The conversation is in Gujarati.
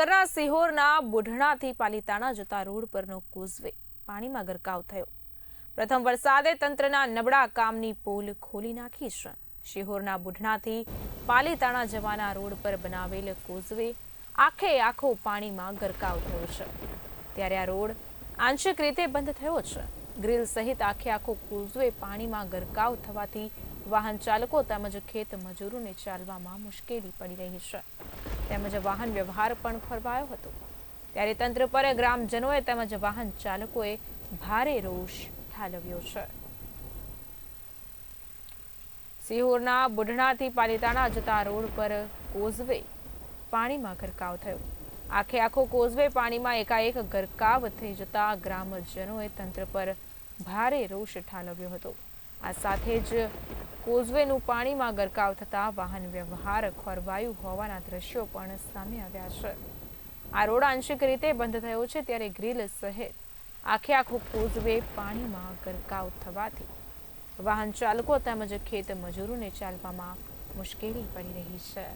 ભાવનગરના સિહોરના બુઢણાથી પાલીતાણા જતા રોડ પરનો કોઝવે પાણીમાં ગરકાવ થયો. પ્રથમ વરસાદે તંત્રના નબળા કામની પોલ ખોલી નાખી છે. શિહોરના બુઢણાથી પાલીતાણા જવાના રોડ પર બનાવેલ કોઝવે આખે આખો પાણીમાં ગરકાવ થયો છે. ત્યારે આ રોડ આંશિક રીતે બંધ થયો છે. ગ્રીલ સહિત આખે આખો કોઝવે પાણીમાં ગરકાવ થવાથી વાહન ચાલકો તેમજ ખેત મજૂરોને ચાલવામાં મુશ્કેલી પડી રહી છે. તેમજ વાહન વ્યવહાર પણ ખોરવાયો હતો. ત્યારે તંત્ર પર ગ્રામજનોએ તેમજ વાહન ચાલકોએ ભારે રોષ ઠાલવ્યો છે. સિહોરના બુઢણાથી પાલિતાણા જતા રોડ પર કોઝવે પાણીમાં ગરકાવ થયો. આખે આખો કોઝવે પાણીમાં એકાએક ગરકાવ થઈ જતા ગ્રામજનોએ તંત્ર પર ભારે રોષ ઠાલવ્યો હતો. આ સાથે જ કોઝવેનું પાણીમાં ગરકાવ થતા વાહન વ્યવહાર ખોરવાયું હોવાના દ્રશ્યો પણ સામે આવ્યા છે. આ રોડ આંશિક રીતે બંધ થયો છે ત્યારે ગ્રીલ સહિત આખે આખો કોઝવે પાણીમાં ગરકાવ થવાથી વાહન ચાલકો તેમજ ખેત મજૂરોને ચાલવામાં મુશ્કેલી પડી રહી છે.